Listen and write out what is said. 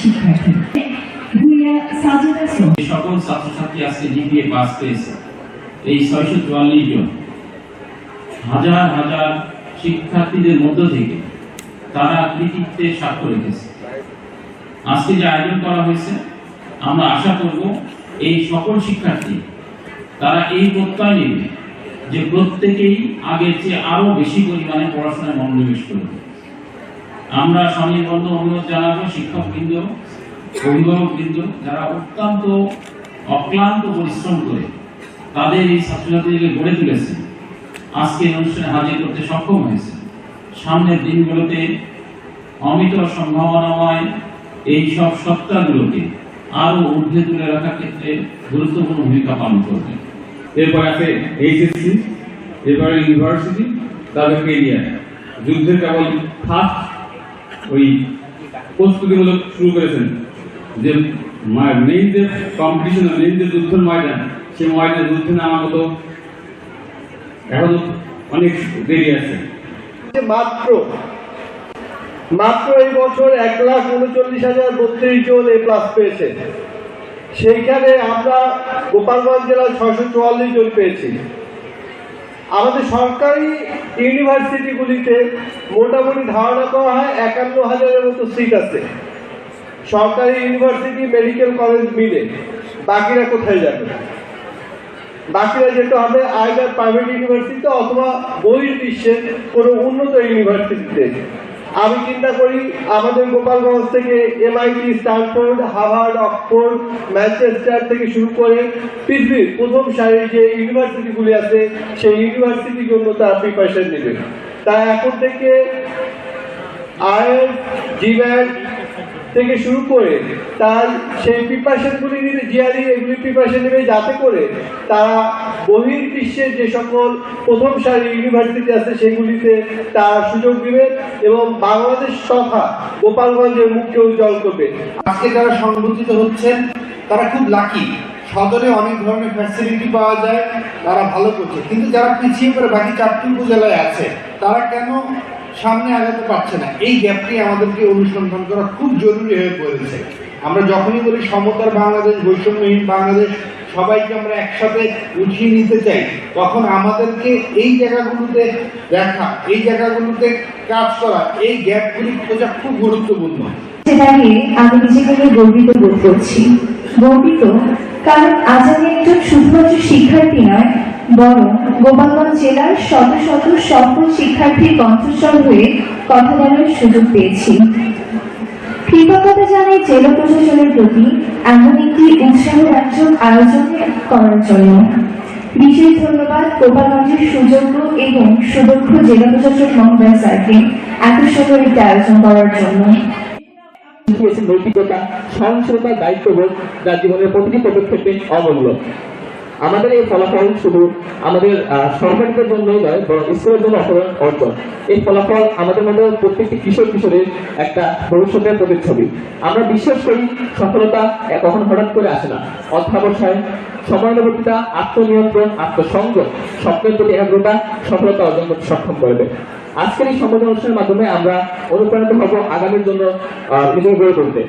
শিক্ষার্থী। সকল ছাত্রছাত্রী আজকে জিপিএ পাস পেয়েছে। এই চুয়াল্লিশ জন। হাজার হাজার শিক্ষার্থীদের মধ্য থেকে তারা কৃতিত্বে সাক্ষ্য রেখেছে। আজকে যে আয়োজন করা হয়েছে, আমরা আশা করব এই সকল শিক্ষার্থী তারা এই প্রত্যয় নেবে যে প্রত্যেকেই আগের চেয়ে আরও বেশি পরিমাণে পড়াশোনায় মনোনিবেশ করবে। আমরা স্বনির্বন্ধ অনুরোধ জানাব শিক্ষকবৃন্দ অভিভাবকবৃন্দ যারা অত্যন্ত অক্লান্ত পরিশ্রম করে তাদের এই ছাত্রছাত্রীদেরকে গড়ে তুলেছে, আজকে অনুষ্ঠানে হাজির করতে সক্ষম হয়েছে। সামনের দিনগুলোতে অমিত সম্ভাবনাময় এই সব সত্তাগুলোকে আরও ঊর্ধ্বে তুলে রাখার ক্ষেত্রে গুরুত্বপূর্ণ ভূমিকা পালন করবে। এরপর আছে এইচএসসি এরপরে ইউনিভার্সিটি তারপর কেরিয়ার যুদ্ধের কেবল ফার্স্ট ওই প্রস্তুতিমূলক শুরু করেছেন যে মেইন যে কম্পিটিশন মেইন যে যুদ্ধের ময়দান, সেই ময়দানে যুদ্ধে নামার মতো এখন অনেক দেরি আছে। মাত্র মাত্র এই বছর এক লাখ উনচল্লিশ হাজার বত্রিশ জন এ প্লাস পেয়েছে। সেইখানে আমরা গোপালগঞ্জ জেলায় ছশো চুয়াল্লিশ জন পেয়েছি। আমাদের সরকারি ইউনিভার্সিটিগুলিতে মোটামুটি ধারণা করা হয় একান্ন হাজারের মতো সিট আছে। সরকারি ইউনিভার্সিটি, মেডিকেল কলেজ মিলে। বাকিরা কোথায় যাবে? বাকিরা যেতে হবে আইদার প্রাইভেট ইউনিভার্সিটিতে অথবা বহির্বিশ্বের কোনো উন্নত ইউনিভার্সিটিতে। আমি চিন্তা করি আমাদের গোপালগঞ্জ থেকে MIT Stanford, Harvard, Oxford, Manchester থেকে শুরু করে পৃথিবীর প্রথম সারির যে ইউনিভার্সিটিগুলি আছে, সেই ইউনিভার্সিটির জন্য তারা প্রিপারেশন নেবে। তাই এখন থেকে আয়ের জিম্যাট থেকে শুরু করে তার সেই প্রিপারেশনগুলি নিতে জিআরই এগুলি প্রিপারেশন নেবে যাতে করে তারা বহির্বিশ্বের যে সকল প্রথম সারি ইউনিভার্সিটি আছে সেগুলিতে তারা সুযোগ দেবে এবং বাংলাদেশ তথা গোপালগঞ্জের মুখকে উজ্জ্বল করবে। আজকে যারা সংগঠিত হচ্ছেন, তারা খুব লাকি সদরে অনেক ধরনের ফ্যাসিলিটি পাওয়া যায়, তারা ভালো করছে। কিন্তু যারা পিছিয়ে পড়ে বাকি চারটি উপজেলায় আছে, তারা কেন সামনে আগাতে পারছে না। এই গ্যাপটি আমাদেরকে অনুসন্ধান করা খুব জরুরি হয়ে পড়েছে। আমরা যখনই বলি সমতার বাংলাদেশ, বৈষম্যহীন বাংলাদেশ, সবাইকে আমরা একসাথে উঠিয়ে নিতে চাই, তখন আমাদেরকে এই জায়গাগুলোতে দেখা, এই জায়গাগুলোতে কাজ করা, এই গ্যাপগুলি খোঁজা খুব গুরুত্বপূর্ণ। সে দাঁড়িয়ে আমি নিজেকে নিয়ে গর্বিত বোধ করছি। গর্বিত, কারণ আজ আমি একজন শুধুমাত্র শিক্ষার্থী নয় বরং গোপালগঞ্জ জেলার শত শত সফল শিক্ষার্থীর কণ্ঠস্বর হয়ে কথা বলার সুযোগ পেয়েছি। কৃতজ্ঞতা জানাই জেলা প্রশাসনের প্রতি এমন একটি উৎসাহব্যঞ্জক আয়োজন করার জন্য। বিশেষ ধন্যবাদ গোপালগঞ্জের সুযোগ্য এবং সুদক্ষ জেলা প্রশাসক মহোদয় স্যারকে এত সুন্দর একটি আয়োজন করার জন্য। নৈতিকতা, সহনশীলতা, দায়িত্ববোধ যা জীবনের প্রতিটি পদক্ষেপে অমূল্য আমাদের এই ফলাফল শুধু আমাদের সরকারদের জন্যই নয়, বরং স্কুলের জন্য অসাধারণ অর্জন। এই ফলাফল আমাদের মধ্যে প্রত্যেকটি কিশোর কিশোরের একটা ভবিষ্যতের প্রতিচ্ছবি। আমরা বিশ্বাস করি সফলতা কখনো হঠাৎ করে আসে না। অধ্যাবসায়, সময়ানুবর্তিতা, আত্মনিয়ন্ত্রণ, আত্মসংযম, স্বপ্নের প্রতি একাগ্রতা, সফলতা অর্জন করতে সক্ষম করবে আজকের এই সম্বোধন অনুষ্ঠানের মাধ্যমে আমরা অনুপ্রাণিত হব আগামীর জন্য নিজেকে গড়ে তুলতে।